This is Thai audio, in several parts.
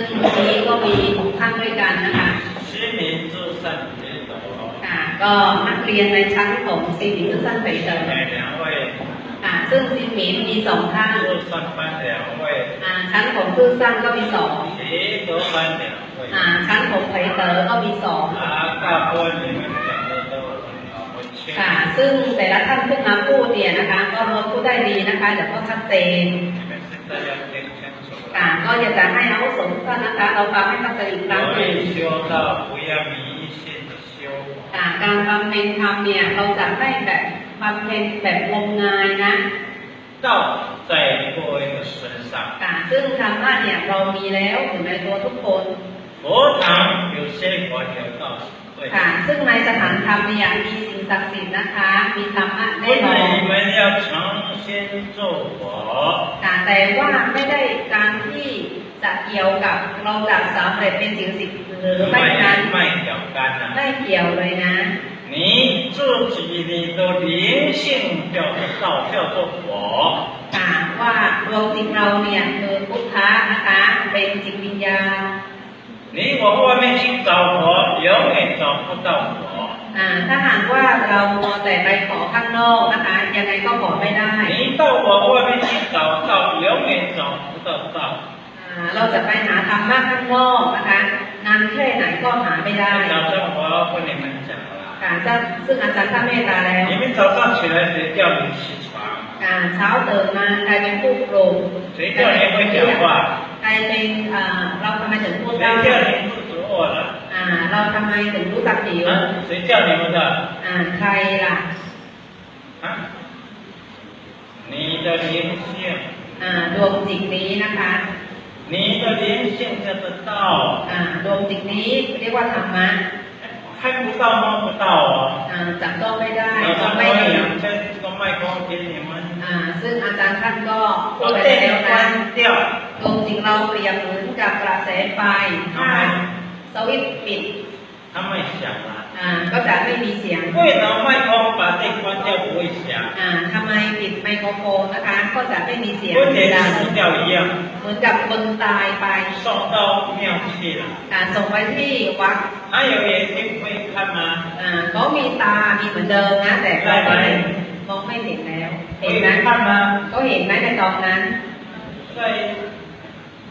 ่งวันนี้ก็มีหกท่านด้วยกันนะคะชื่อเหมินจูซันเปิดค่ะก็นักเรียนในชั้นของซีเมินสั้นไปเติมค่ะซึ่งซีเมินมีสองท่านอ่าชั้นของซื่อสั้นก็มีสองอ่าชั้นของไผเตอก็มีสองค่ะ ซึ่งแต่ละท่านขึ้นมาพูดเนี่ยนะคะ ก็พูดได้ดีนะคะแต่ก็ชัดเจน ค่ะ 了。 ก็อยากจะให้อาวุโสทุกท่านนะคะ เราฟังให้เข้าใจอีกครั้งห 所 นึ่ง 以修道不要迷信的修， ค่ะการบำเพ็ญธรรมเนี่ยเราจะไม่แบบบำเพ็ญแบบงมงายนะ 道在各位的身上。 ค่ะซึ่งธรรมะเนี่ยเรามีแล้วอยู่ในตัวทุกคน 佛堂有些佛有道是对的。 ค่ะ ซึ่งในสถานธรรมเนี่ยมีสิ่งศักดิ์สิทธิ์นะคะ มีธรรมะ 不 แน่นอน 是你们要诚心做佛， ค่ะแต่ว่าไม่ได้การที่จะเกี่ยวกับเราจะสำเร็จเป็นสิ่งศักดิ์สิทธิ์หรือไม่นั้น 卖卖掉干呐、 ไม่เกี่ยวเลยนะ 你自己你的灵性叫做道，叫做佛。 ค่ะว่าดวงจิตเราเนี่ยคือพุทธะนะคะ เป็นจิตวิญญาณ 你往外面去找佛，永远找不到佛。 อ่าถ้าหากว่าเรามัวแต่ไปขอข้างนอกนะคะ ยังไงก็ขอไม่ได้ 你到往外面去找道，永远找不到道。 อ่าเราจะไปหาธรรมะข้างนอกนะคะนานแค่ไหนก็หาไม่ได้ 早上我要跟你们讲了， ค่ะจะซึ่งอาจารย์ท่านเมตตาแล้ว 你们早上起来谁叫你起床？ อ่าเช้าตื่นมาใครเป็นผู้ปลุก 谁叫你会讲话？ ใครเป็นอ่าเราทำไมถึงพูด 谁 ได้ 叫你肚子饿了？ อ่าเราทำไมถึงรู้จักหิว 啊，谁叫你们的？ อ่าใครล่ะ 啊，你的灵性， อ่าดวงจิตนี้นะคะ 你的灵性叫做道， อ่าดวงจิตนี้เรียกว่าธรรมะ 看不到摸不到哦。 อ่าจับต้องไม่ได้ 早 ต้อ 上 ง 我 ไม่เห็น 两千个麦克风给你们， อ่าซึ่งอาจารย์ท่านก็พูด 把 ไป 电 แล้วนะ 关掉。 ดวงจิตเราเปรียบเหมือนกับกระแสไฟถ้า สวิตช์ปิด 他们响了， อ่าก็จะไม่มีเสียง 为什么麦克风把电关掉不会响？ อ่าทำไมปิดไมโครโฟนนะคะ ก็จะไม่มีเสียง 跟 ดั 连 ง 死掉一样， เหมือนกับคนตายไป 送到庙去了。 อ่าส่งไปที่วัด 还有眼睛会看吗？ อ่าเขามีตา มีเหมือนเดิมนะ แต่ก็ไม่มองไม่เห็นแล้ว เห็น 会 ไหม 看吗？ ก็เห็นไหมในตอนนั้น 在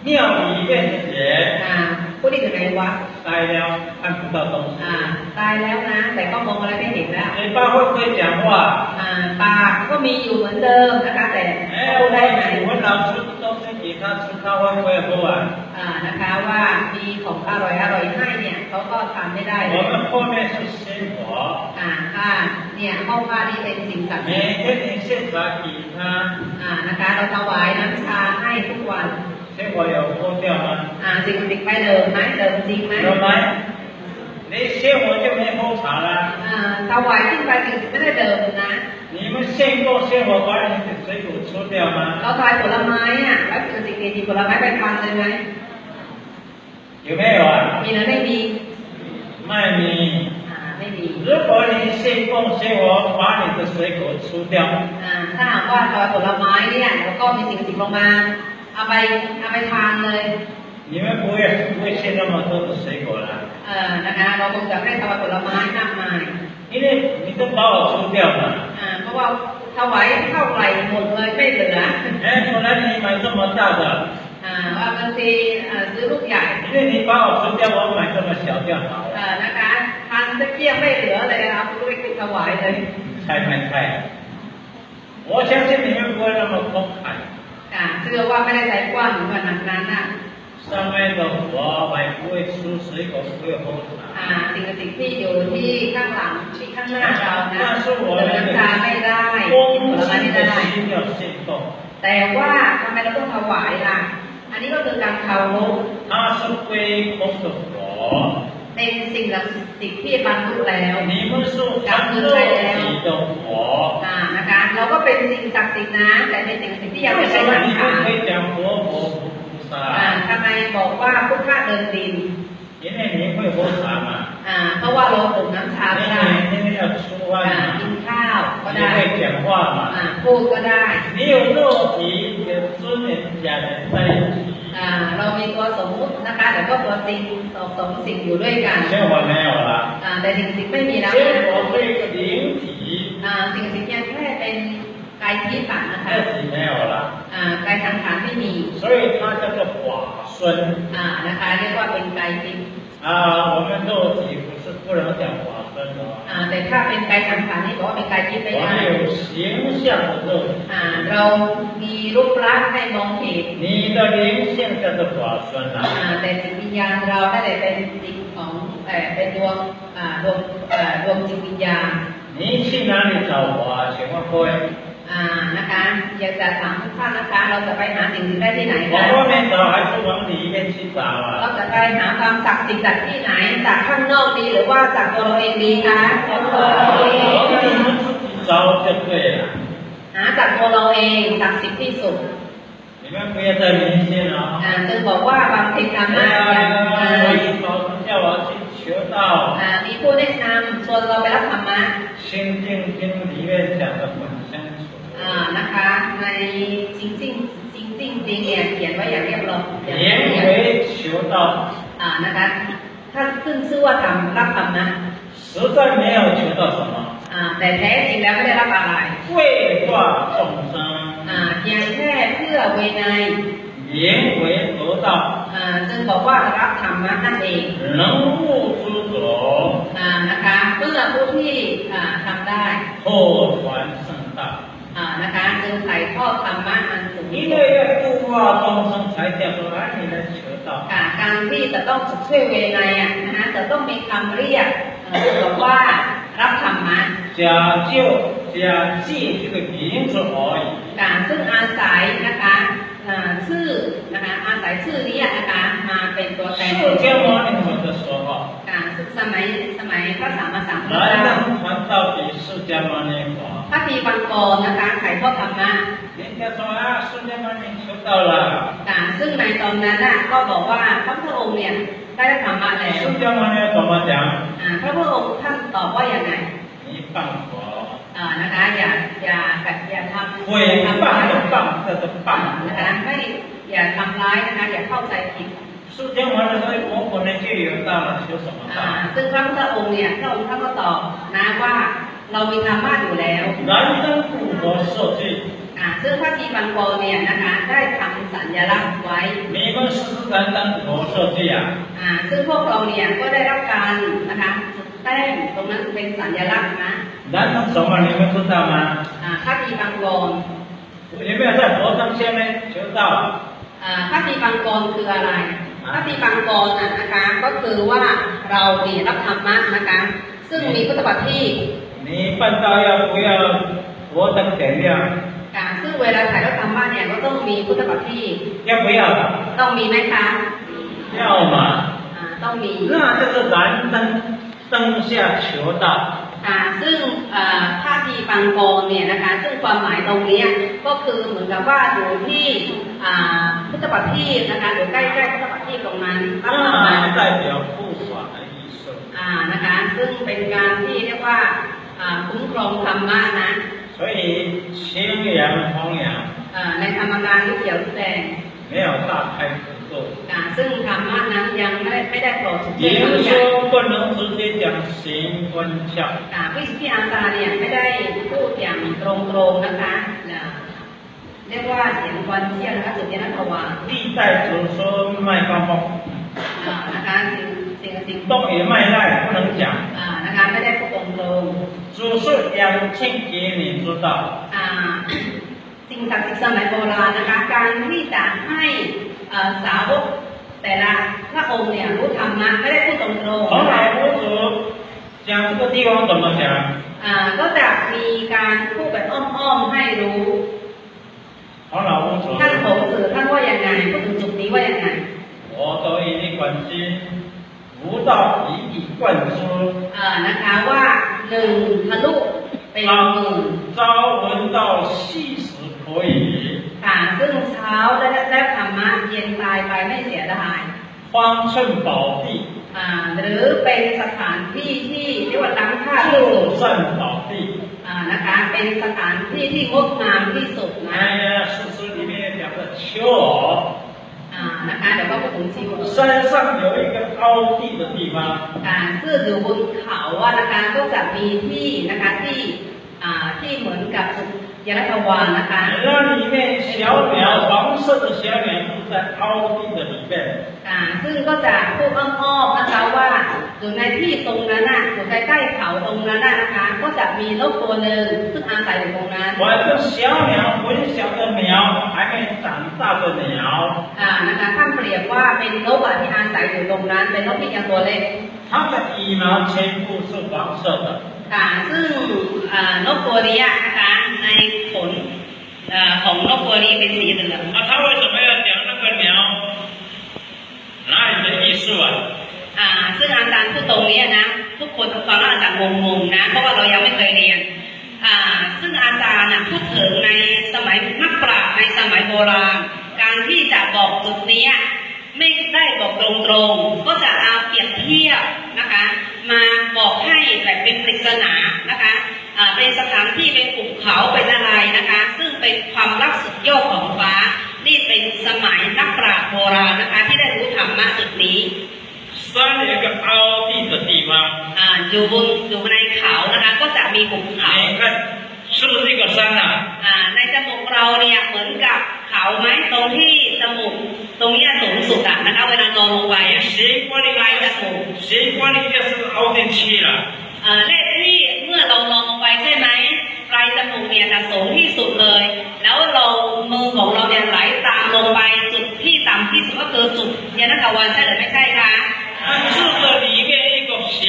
庙里面的人 อ่าผู้ที่อยู่ในวัด ตายแล้วท่านตอบตรงอ่า ตายแล้วนะ แต่ก็มองอะไรไม่เห็นแล้วในป้าเขาเคย讲ว่าอ่าตาก็มีอยู่เหมือนเดิมนะคะแต่พูดได้ไหมว่าเราชุดต้มไม่กินข้าวชุดข้าวว่าเพื่อเพื่ออ่านะคะว่ามีของอร่อยอร่อยให้เนี่ยเขาก็ทำไม่ได้เลยผมพ่อแม่ชุดเส้นหัวอ่าค่ะเนี่ยห้องผ้านี่เป็นสิ่งศักดิ์สิทธิ์เช่นเช่นบากีนะอ่านะคะ เราถวายน้ำชาให้ทุกวัน 仙佛有喝掉吗？ อ่าสิ่งศักดิ์สิทธิ์ไปเดิมไหมเดิมจริงไหม 有ไหม你仙佛就没喝茶了。 อ่าถวายขึ้นไปสิ่งศักดิ์สิทธิ์ไม่ได้เดิมนะ 你们献过仙佛把你的水果吃掉吗？ เราถวายผลไม้อ่ะแล้วสิ่งศักดิ์สิทธิ์ดีผลไม้ไปทานเลยไหม 有没有啊？ มีหรือไม่มี 卖你。 อ่าไม่มี 如果你献供仙佛把你的水果吃掉， อ่าถ้าหากว่าถวายผลไม้เนี่ยแล้วก็มีสิ่งศักดิ์สิทธิ์ลงมา เอาไปเอาไปทานเลย 你们不会不会献那么多的水果了， เออนะคะ เราคงจะไม่ถวายผลไม้มากมาย 因为你都把我吃掉了。 อ่าเพราะว่าถวายเท่าไหร่หมดเลยไม่เหลือ 哎，本来你买这么大的， อ่าว่าบางทีอ่าซื้อลูกใหญ่ 因为你把我吃掉，我买这么小就好 เอ 了。 อนะคะทานตะเกียบไม่เหลือเลยเอาลูกเล็กถวายเลย 猜猜猜，我相信你们不会那么慷慨。 อ่าเชื่อว่าไม่ได้ใจกว้างถึงขนาดนั้นอ่ะ 上面的佛还不会吃水果，不会喝 อ่า 茶。 สิ่งศักดิ์สิทธิ์ที่อยู่ที่ข้างหลังที่ข้างหน้าเรานะ 但是我 เดิน 们 น้ำชาไม่ได้ผ 恭 ลไม้ 敬 ไม่ 的 ได้ 心要献供， แต่ว่าทำไมเราต้องถวายล่ะ อันนี้ก็คือการเคารพ 它是归空的佛。 เป็นสิ่งศักดิ์สิทธิ์ที่บรรลุแล้ว 你们是含肉体的佛， อ่านะคะ เราก็เป็นสิ่งศักดิ์สิทธิ์นะ แต่เป็นสิ่งศักดิ์สิทธิ์ที่ยัง 为 ไม่ 什 ใช่ 么 สัง 你 ขาร 们可以讲佛佛菩 อ่า 萨？ ทำไมบอกว่าพุทธะเดินดิน 因为你会喝茶嘛， อ่า เพราะว่าเราดื่มน้ำชา 你 ไม่ได้ 每天要吃 อ่า 饭 กิน 嘛， ข้าวก็ 你 ได้ 会讲话 อ่า 嘛， พูดก็ได้ 你有肉体有尊严假的在一起， อ่า เรามีตัวสมมุติ นะคะแต่ก็ตัวจริงสองสองสิ่งอยู่ด้วยกัน 现我没有了， อ่าแต่สิ่งสิ่งไม่มีแล้ว 现 นะ 我是一个灵体， อ่าสิ่งสิ่งเพียงแค่เป็นกายทิพย์นะคะ 肉体没有了， อ่ากายสังขารไม่มี 所以它叫做法身。 อ่านะคะเรียกว่าเป็นกายทิพย์ 啊，我们肉体不是不能讲法身的， อ่าแต่ถ้าเป็นกายสังขารนี่บอกว่าเป็นกายทิพย์ไม่ 我 ได้ 们有形象的肉体， อ่าเรามีรูปลักษณ์ให้มองเห็น 你的灵性叫做法身 อ่า 啊。 แต่จิตวิญญาณเราได้แต่เป็นจิตของเอ่อเป็นดวงอ่าดวงเอ่อดวงจิตวิญญาณ 你去哪里找我啊？请问各位， อ่านะคะอยากจะถามทุกท่านนะคะ เราจะไปหาสิ่งที่ได้ที่ไหน 往 คะ 外面找还是往里面去找 เรา 啊？ จะไปหาความศักดิ์สิทธิ์จากที่ไหน จากข้างนอกดีหรือว่าจากตัวเราเองดีคะจากตัวเราเอง 你们自己找就对了， หาจากตัวเราเองศักดิ์สิทธิ์ที่สุด 你们不要再迷信了 อ่า 啊！ จึงบอกว่าบางทีธรร 哎 มะอย่าง 呀， อ่า 我一早叫我去求道， อ่ามีผู้แนะนำชวนเราไปรับธรรมะ 心经经里面讲的很清楚。 อ่า นะคะในจริงจริงจริงจริงจริงเนี่ยเขียนไว้อย่างเรียบร้อยอย่างละ 言 เอียด 为求道， อ่านะคะท่านขึ้นชื่อว่าทำรับธรรมะ 实在没有求到什么， อ่าแต่แท้จริงแล้วไม่ได้รับอะไร 为化众生， อ่าเพียงแค่เพื่อเวไนย 言为得道， อ่าจึงบอกว่ารับธรรมะนั่นเอง 能悟诸种， อ่านะคะเพื่อผู้ที่อ่าทำได้ 后传圣道。 อ่า นะคะจึงถ่ายทอดธรรมะอันสูง 因 สุด 为要度化众生，才叫做让你来求道。 ค่ะการที่จะต้องช่วยเวไนยอ่ะนะคะจะต้องมีคำเรียกเอ่อบอกว่ารับธรรมะ 假就假借这个名字而已。 การซึ่งอาศัยนะคะอ่าชื่อนะคะอาศัยชื่อนี้นะคะมาเป็นตัวแทน 释迦牟尼佛的说法， การซึ่งสมัยสมัยพระสัมมาสัมพุทธ 来 เจ้า 能传到给释迦牟尼佛。 มีบางกรนะคะถ่ายทอดธรรมะค่ซึ่งในตอนนั้นน่ะก็บอกว่าพระพุทธองค์เนี่ยได้ธรรมะแล้วพระพุทธองค์ท่านตอบว่าอย่างไรอ่านะคะอย่าอย่ากัดอย่าทำอย่าทำร้ายนะคะไม่อย่าทำร้ายนะคะอย่าเข้าใจผิดสุดยอดเลยผมคนในที่อยู่ตามหลักเชื่อสมมติซึ่งพระพุทธองค์เนี่ยพระองค์ท่านก็ตอบนะว่า เรามีธรรมะอยู่แล้ว 燃灯古佛设计， อ่าซึ่งพระทีบังกรเนี่ยนะคะได้ทำสัญลักษณ์ไว้ 你们是不是燃灯古佛设计啊？ อ่าซึ่งพวกเราเนี่ยก็ได้รับการนะคะแต้มตรงนั้นเป็นสัญลักษณ์นะ 燃灯什么？你们知道吗？ อ่าพระทีบังกร 有没有在佛上下面求道？ อ่าพระทีบังกรคืออะไร พระทีบังกรน่ะนะคะก็คือว่าเราเนี่ยรับธรรมะนะคะ ซึ่งมีพุทธบัตรที่ 你办道要不要佛灯点亮？ การซึ่งเวลาถ่ายทอดธรรมะเนี่ยก็ต้องมีพุทธบัตรที่ 要不要？ ต้องมีไหมคะ 要嘛。 อ่าต้องมี 那就是燃灯灯下求道。 อ่าซึ่งอ่าท่าทีปังกรเนี่ยนะคะ ซึ่งความหมายตรงเนี้ยก็คือเหมือนกับว่าอยู่ที่อ่าพุทธบัตรที่นะคะอยู่ใกล้ๆพุทธบัตรที่ตรงนั้นรับธรรมะ 那代表护法的意思。 อ่านะคะ ซึ่งเป็นการที่เรียกว่าอ่า คุ้มครองธรรมะนะ 所以清扬弘扬 อ่าในธรรมการที่เขียวแดง 没有大开可做， อ่าซึ่งธรรมะนั้นยังไม่ได้ไม่ได้โปรดสุด 也 เจ 就是 ต 说不能直接讲行观教， อ่าพิชิตอาจารย์เนี่ยไม่ได้พูดอย่างตรงๆนะคะนะเรียกว่าเสียงควันเที่ยงนะคะสุดยนัทวา 历代祖孙卖方包， อ่านะคะสิ่งสิ่งสิ่ง 动也卖赖不能讲， อ่านะคะไม่ ได้พูดตรง 祖是养庆给你知道， ๆอ่าสิ่งศักดิ์สิทธิ์สมัยโบราณนะคะ การที่จะให้เอ่อสาวกแต่ละพระองค์เนี่ยรู้ธรรมะไม่ได้พูดตรงๆ 黄 นะคะ 老夫子讲这个地方怎么讲？ อ่าก็จะมีการพูดแบบอ้อมๆให้รู้ 黄老夫子 ท่านโถสื่อท่านว่ายังไงพูดถึงจุดนี้ว่ายังไง 我得以力管心，无道以以贯之。 เอ่อนะคะว่า หนึ่งทะลุเป็นหมื่น 朝闻道，夕死可以。 ค่ะซึ่งเช้าได้ได้ธรรมะเย็นตายไปไม่เสียดาย 方寸宝地， อ่าหรือเป็นสถานที่ที่เรียกว่าล้ำค่าที่สุด 就善宝地。 อ่านะคะเป็นสถานที่ที่งดงามที่สุดนะ 哎呀，诗词里面讲的秋耳， อ่า อ่า นะคะเดี๋ยวก็พูดถึงชีวะ 山上有一个凹地的地方， อ่าซึ่งอยู่บนเขาอะนะคะก็จะมีที่นะคะที่อ่าที่เหมือนกับ ยานทวารนะคะ 那里面小鸟，黄色的小鸟住在凹地的里面。 อ่าซึ่งก็จะพูดอ้อมๆนะคะว่าอยู่ในที่ตรงนั้นน่ะอยู่ใกล้ๆเขาตรงนั้นน่ะนะคะ ก็จะมีนกตัวหนึ่งซึ่งอาศัยอยู่ตรงนั้น 我这小鸟，很小的鸟，还没长大的鸟， อ่านะคะท่านเปรียบว่าเป็นนกอะที่อาศัยอยู่ตรงนั้น เป็นนกที่ยังตัวเล็ก 它的羽毛全部是黄色的。 ค่ะซึ่งอ่านกตัวนี้นะคะในขนอ่าของนกตัวนี้เป็นสีเหลือง 那他为什么要讲那个鸟？哪里的艺术啊？ อ่าซึ่งอาจารย์พูดตรงนี้นะ ทุกคนฟังแล้วอาจารย์งงๆนะ เพราะว่าเรายังไม่เคยเรียนอ่าซึ่งอาจารย์นะพูดถึงในสมัยนักปราชญ์ในสมัยโบราณ การที่จะบอกจุดนี้ไม่ได้บอกตรงๆ ก็จะเอาเปรียบเทียบ เป็นสถานที่เป็นภูเขาเป็นอะไรนะคะ ซึ่งเป็นความลับสุดยอดของฟ้า นี่เป็นสมัยนักปราชญ์โบราณนะคะ ที่ได้รู้ธรรมะจุดนี้ 山有一个凹地的地方， อ่าอยู่บนอยู่ในเขานะคะ ก็จะมีภูเขา 你看是不是这个山啊？ อ่าในจมูกเราเนี่ยเหมือนกับเขาไหมตรงที่จมูกตรงเนี้ยสูงสุดอะนะคะเวลานอนลงไปอะ 斜观的该斜观的应该是凹进去了。 อ่าเลขที่เมื่อเรานอน ลงไปใช่ไหมปลายจมูกเนี่ยจะสูงที่สุดเลย แล้วเรามือของเราเนี่ยไหลตามลงไปจุดที่ต่ำที่สุดก็คือจุดยานทวารใช่หรือไม่ใช่คะ 它住着里面一个小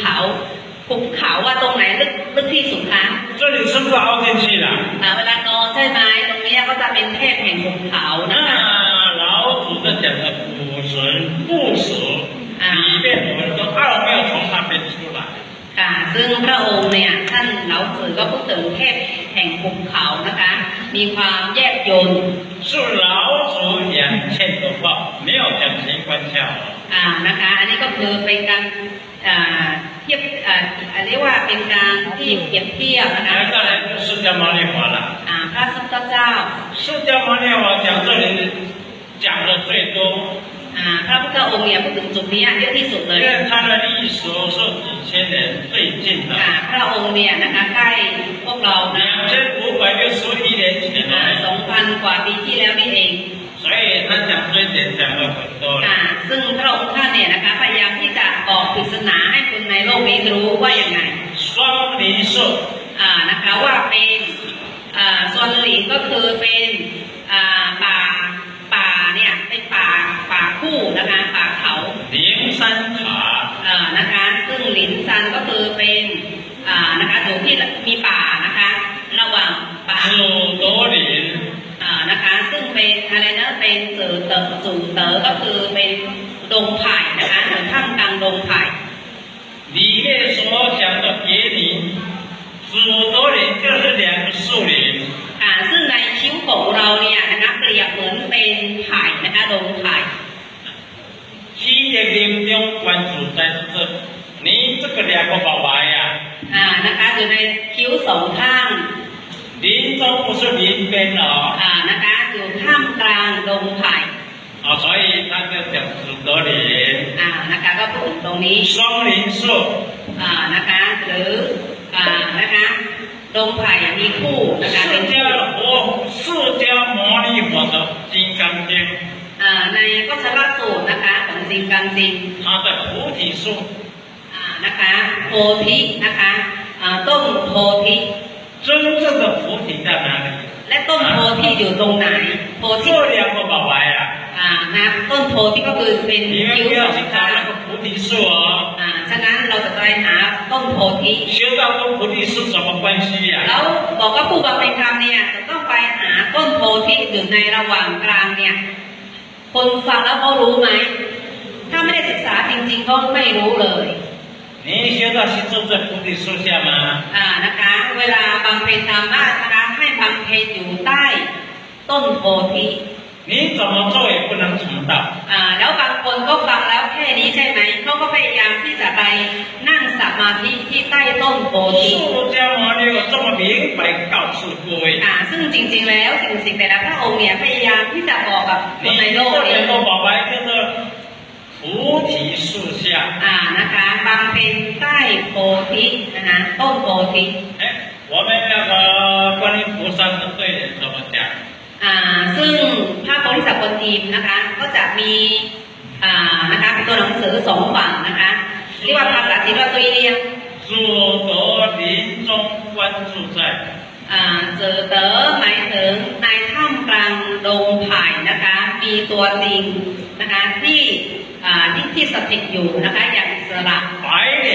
เขาภูเขาว่าตรงไหนลึกลึกที่สุดคะ 这里是不是凹进去了？ อ่าเวลานอนใช่ไหมตรงเนี้ยก็จะเป็นเทพแห่งภูเขานะคะ 那老子在讲的不神不属，里面我们说奥妙从那边出来。 ค่ะ ซึ่งพระองค์เนี่ยท่านเหลาจือก็พูดถึงเทพแห่งภูเขานะคะ มีความแยบยล 是老子养欠的话，没有讲情关窍。 อ่านะคะ อันนี้ก็คือเป็นการอ่าเ ทียบอ่าอันนี้ว่าเป็นการที่เปรียบเทียบนะคะ 来，再来就释迦牟尼佛了。 อ่าพระสัมมาเจ้า 释迦牟尼佛讲这里讲的最多， อ อ่าพระพุทธองค์เนี่ยพูดถึงจุดนี้เยอะที่สุดเลย 因为他的历史受几千年最近 อ่า 的， พระองค์เนี่ยนะคะใกล้พวกเรานะ 两千五百六十一年前 อ่า 的， สองพันกว่าปีที่แล้วนี่เอง 所以他讲这一点讲了很多 อ่า 了。 ซึ่งพระองค์ รู้ว่าอย่างไง 你这个两个宝宝呀， อ่านะคะอยู่ในคิ้วสองข้าง 林中不是林边哦， อ่านะคะอยู่ท่ามกลางดงไผ่ 啊，所以他就讲紫多林， อ่านะคะก็พูดถึงตรงนี้ 双林树。 อ่านะคะหรืออ่านะคะดงไผ่มีคู่นะคะเป็น 释 ชื่อ 迦佛释迦牟尼佛的《金刚经》， อ่าในก็ชรสูตรนะคะของจริงกันจริง 它的菩提树 อ่า นะคะโพธินะคะอ่าต้นโพธิ 真正的菩提在哪里？ และต้นโพธิอยู่ตรงไหนโพธิ 这两个宝宝呀， อ่านะต้นโพธิก็คือเป็น 你们 คิ้ว 不 ส 要 อง 去找 ข้าง 那个菩提树哦， อ่าฉะนั้นเราจะไปหาต้นโพธิ 修道跟菩提树什么关系 แล้ 呀？ วบอกว่าผู้บำเพ็ญธรรมเนี่ยจะต้องไปหาต้นโพธิอยู่ในระหว่างกลางเนี่ย คนฟังแล้วเขารู้ไหม ถ้าไม่ได้ศึกษาจริงๆเขาไม่รู้เลย 你修道是坐在菩提树下吗？ อ่านะคะ เวลาบำเพ็ญธรรมะนะคะให้บำเพ็ญอยู่ใต้ต้นโพธิ 你怎么做也不能成道。 อ่าแล้วบางคนก็ฟังแล้วแค่นี้ใช่ไหมเขาก็พยายามที่จะไปนั่งสมาธิที่ใต้ต้นโพธิ 释迦牟尼有这么明白告诉各位， อ่าซึ่งจริงๆแล้วสิ่งสิ่งแต่ละพระองค์เนี่ยพยายามที่จะบอกกับค 你 นในโลก 这 นี้ ยอ่านะคะบางเป็นใต้โพธินะคะต้นโพธิเอ๊ะว่าไม่ใช่วันต้ฟท์สักาซึ่งพระโพธิสัตว์คนทีมนะคะก็จะมีอ่านะคะเป็นตัวหนังสือสองฝั่งนะคะเรียกว่าภาษาจีนว่าตุยเรียงสุโตดินวสุใอ่าเจอเตอหมายถึงในถ้ำกลางดงไผ่นะคะ มีตัวจริงนะคะที่ อ่าที่ที่สถิตอยู่นะคะอย่างอิสระ 白莲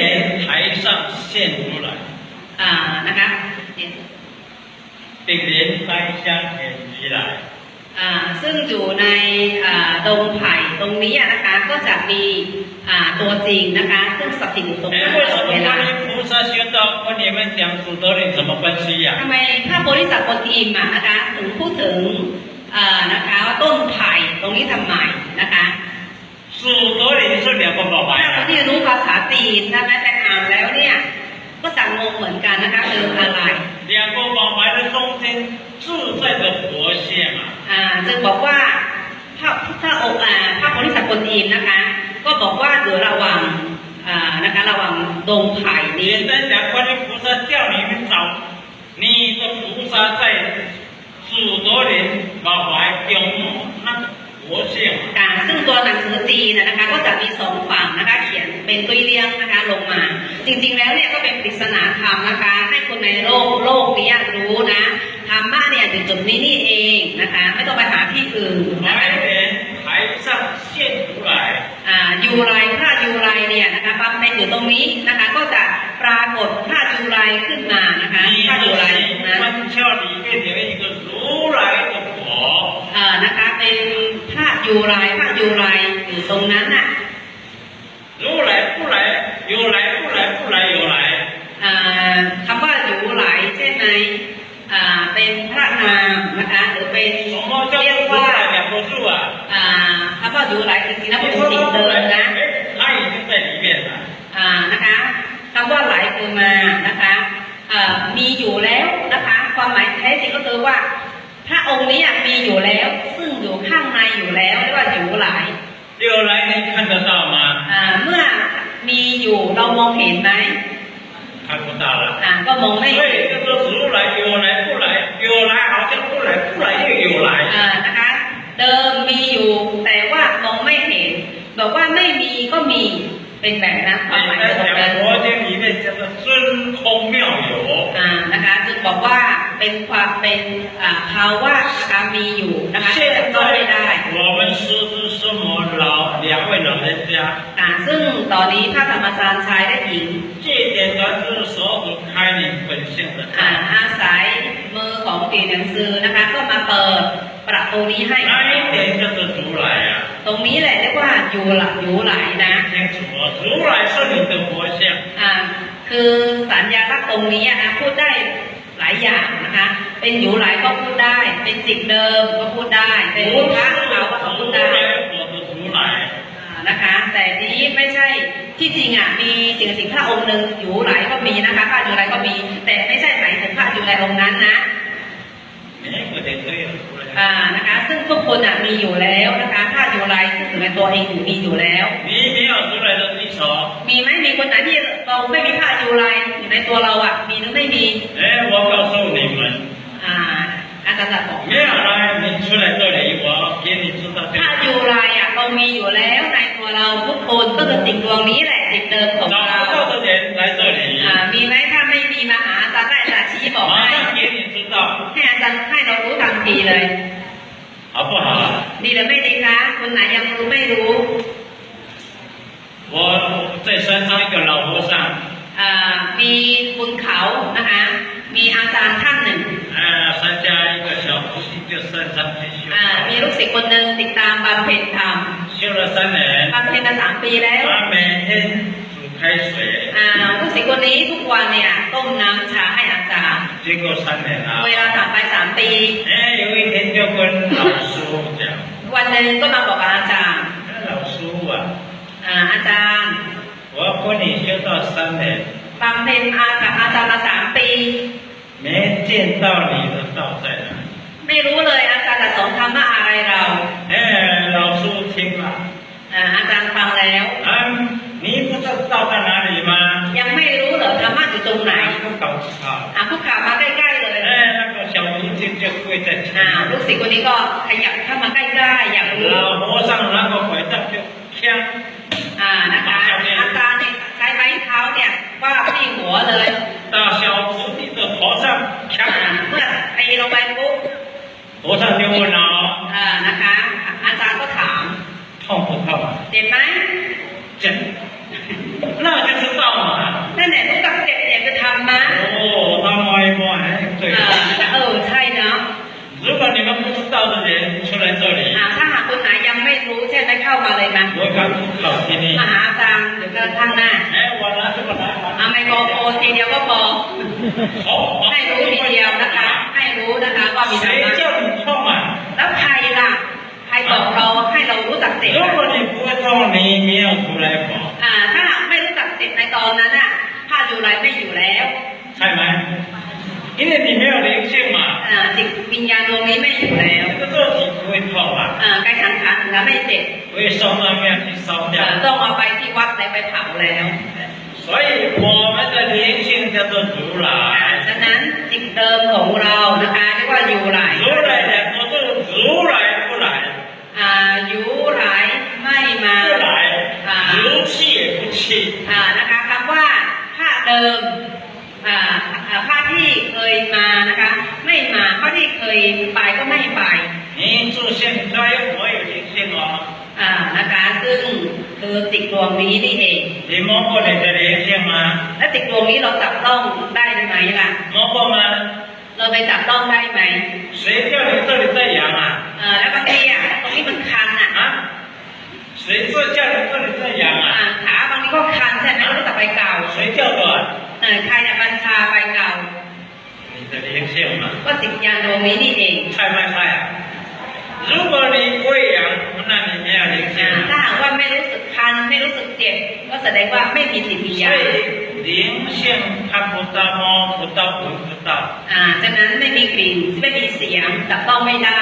台上现出来， อ่านะคะ 顶莲台香显起来。 อ่าซึ่งอยู่ในอ่าดงไผ่ตรงนี้นะคะก็จะมีอ่าตัวจริงนะคะ ซึ่งสถิตอยู่ตรง 哎， นั้น 为 ต 什 ลอด 么 เวลา 观音菩萨修道跟你们讲诸多林什么关系呀、 ทำไมพระโพธิสัตว์คนทีมอ่ะนะคะถึงพูดถึงอ่านะคะว่าต้นไผ่ตรงนี้ทำไมนะคะ 诸多林是两个宝宝 ถ้าคน 呀， ที่รู้ภาษาจีนใช่ไหมแต่อ่านแล้วเนี่ยก็จะงงเหมือนกันนะคะคืออะไร 两个宝宝的中间自在的佛像啊， อ่าจึงบอกว่าพระพระองค์อ่าพระโพธิสัตว์คนทีมนะคะ ก็บอกว่าอยู่ระหว่างอ่านะคะระหว่างดงไผ่นี้ 简单讲，观音菩萨叫你们找你的菩萨在诸多林宝怀中那个佛像。 ค่ซึ่งตัวหนังสือจีนนะคะก็จะมีสองฝั่งนะคะเขียนเป็นตัวเรียงนะคะลงมา จริงๆ แล้วเนี่ยก็เป็นปริศนาธรรมนะคะ ให้คนในโลกโลกนี้รู้นะธรรมะเนี่ยอยู่จุดนี้นี่เองนะคะ ไม่ต้องไปหาที่อื่นนะคะอยูไรพระยูไรเนี่ยนะคะบำเพ็ญอยู่ตรงนี้นะคะ ก็จะปรากฏพระยูไรขึ้นมานะคะพระยูไรตนั้มันเชื่อดีเป็นเดียวไม่ถึงรู้ไรก็พออ่านะคะเป็น อยู่ไรพระอยู่ไรอยู่ตรงนั้นน่ะรู้ไหลผู้ไรอยู่ไรลผู้ไรลผู้ไรลอยู่ไหลคำว่าอยู่ไรลใช่ไหมเป็นพระนามนะคะหรือเป็นเรียกว่าแบบโมชั่วคำว่าอยู่ไรลจริงๆแล้เป็นสิ่งเดินนะไล่ตั้งแต่ที่เบียนนะคะคำว่าไหลคือมานะคะเอ่อมีอยู่แล้วนะคะ ความหมายแท้จริงก็คือว่าระองค์นี้มีอยู่แล้ว ซึ่งอยู่ข้างในอยู่แล้วเรียกว่าอยู่ไหล 两 有来你看得到吗？ อ่าเมื่อมีอยู่เรามองเห็นไหม 看不到了。 อ่าก็มองไม่ 所 เห็น 以这个如来有来不来，有来好像不来，不来又有来。 อ่านะคะ เดิมมีอยู่แต่ว่ามองไม่เห็นบอกว่าไม่มีก็มีเป็นแบบนั้นความหมาย 你在 ตรงกัน 讲佛经里面叫做真空妙有。 อ่านะคะจึง ะ บอกว่าเป็นความเป็นอ่าภาวะนะคะมีอยู่นะคะแต่ 现 จับต้องไม่ได้ 在我们师资师母老两位老人家， อ่าซึ่งตอนนี้พระธรรมจารย์ชายและหญิง 这一点咱就是所主开你本性的 อ่า 开。 อาศัยมือของตีหนังสือนะคะ ก็มาเปิดประตูนี้ให้ 哪一点叫做如来啊？ ตรงนี้แหละเรียกว่าอยู่หลักอยู่ไหลนะ 清楚哦，如来是你的佛像。 อ่าคือสัญญาลักษณ์ตรงนี้อะนะพูดได้ หลายอย่างนะคะ เป็นอยู่หลายก็พูดได้ เป็นจิตเดิมก็พูดได้ เป็นพระเราก็พูดได้นะคะ แต่นี้ไม่ใช่ที่จริงอะมีสิ่งสิ่งพระองค์หนึ่งอยู่หลายก็มีนะคะพระอยู่หลายก็มี แต่ไม่ใช่หมายถึงพระอยู่หลายองค์นั้นนะ อ่านะคะ ซึ่งทุกคนอ่ะมีอยู่แล้วนะคะพระอยู่ไหลซึ่งอยู่ในตัวเองอยู่มีอยู่แล้ว 你没有如来的举手。 มีไหมมีคนไหนที่เราไม่มีพระอยู่ไหลอยู่ในตัวเราอ่ะมีหรือไม่มี 哎，我告诉你们， อ่าอาจารย์จะบอก 没有来，你出来这里，我给你知道这 ถ้าอยู่ไรอ่ะเรามีอยู่แล้วในตัวเราทุกคนก็คือสิ่งดวงนี้แหละจิตเดิมของ 找 เรา 不到的人来这里， อ่ามีไหมถ้าไม่มีมาหาอาจารย์ได้อาจารย์ชี้บอก 马 ให้ 上给你知道， ให้ อาจารย์ให้เรารู้ทันทีเลย 好不好？ ดีหรือไม่ดีคะคนไหนยังรู้ไม่รู้ 我在山上一个老和尚， อ่ามีคุณเขานะคะ มีอาจารย์ท่านหนึ่ง 呃，参加一个小徒弟就山上去修 อ่ามีลูกศิษย์คนหนึ่งติดตามบำเพ็ญธรรม 修了三年， บำเพ็ญมาสามปีแล้ว 他每天煮开水， อ่าลูกศิษย์คนนี้ทุกวันเนี่ยต้มน้ำชาให้ เว 了。 ลาผ่านไปสามปี 哎，有一天就跟老师傅讲， วันหนึ่งก็มาบอกกับอาจารย์ 哎老师傅啊， อ่าอาจารย์ 我跟你修到三年， บำเพ็ญอากับอาจารย์มาสามปี 没见到你的道在哪里。 ไม่รู้เลยอาจารย์จะสอนธรรมะอะไรเรา 哎，老师傅听了， อ่าอาจารย์ฟังแล้ว 啊，你不知道道在哪里吗？ ตรงไหน 不搞错。 อ่าผู้ข่าวมาใกล้ๆเลย 哎，那个小徒弟就跪在前 อ่า 面， ลูกศิษย์คนนี้ก็ขยับเข้ามาใกล้ๆอยากรู้ 老和尚拿个拐杖就锵， อ่านะคะอาจารย์เนี่ยใช้ไม้เท้าเนี่ยว่าที่หัวเลย 到小徒弟的头上 อ่า 锵， เมื่อตีลงไปปุ๊บ 和尚就问了， อ่านะคะ อาจารย์ก็ถาม 痛不痛啊？ เจ็บไหม 这，那 ามาเลยมาด้วยการคุที่นี่มาหาทางหรือการข้างหน้าแม้วันละทุกวันละทำไมโมโอทีเดียวก็พอให้รู้ทีเดียวนะคะ ให้รู้นะคะว่ามีอะไรรมะแล้วใครล่ะใครบอกเราให้เรารู้จักสิทธิ์แล้คนที่พูดเท่านี้เมียกูไรบอกอ่า ถ้าไม่รู้จักสิทธิ์ในตอนนั้นอะถ้าอยู่ไรไม่อยู่แล้ว ใช่ไหมอินเดียเมียเลี้ยงเชื่อมาจิตวิญญาณดวงนี้ไม่อยู่แล้ว 这个肉体不会痛啊， อ่ากายสังขารถึงแล้วไม่เจ็บ 会烧那面去烧 อ่า 掉。 ต้องเอาไปที่วัดเลยไปเผาแล้ว 所以我们的灵性叫做如 อ่า 来， ฉะนั้นจิตเดิมของเรานะคะเรียกว่าอยู่ไหล 如来两个字，如来不来， อ่าอยู่ไหลไม่มา 不来，如气也不气。 อ่านะคะคำว่าผ้าเดิมอ่าอ่าผ้าที่เคยมานะคะ ไม่มาผ้าที่ ะ เคยไปก็ไม่ไป 你住现在我有灵性哦， อ่านะคะ ซึ่งคือจิตดวงนี้นี่เอง 你摸过你的灵性吗？ และจิตดวงนี้เราจับต้องได้ไหมล่ะ 摸过吗？ เราไปจับต้องได้ไหม 谁叫你这里在痒啊？ อ่าแล้วบางทีอ่ะตรงนี้มันคันอ่ะ 啊？谁说叫你这里在痒 อ่า 啊？ ขาบางทีก็คันใช่ไหมเราจะไปเก่า ก็จิตญาณดวงนี้นี่เอง 菜卖菜啊？如果你不会痒，那你没有灵性 อ่า 啊。 ถ้าหากว่าไม่รู้สึกคันไม่รู้สึกเจ็บ ก็แสดงว่าไม่มีจิตวิญ 所 ญาณ 以灵性看不到、摸不到、闻不到。 อ่าฉะนั้นไม่มีกลิ่นไม่มีเสียงจับต้องไม่ได้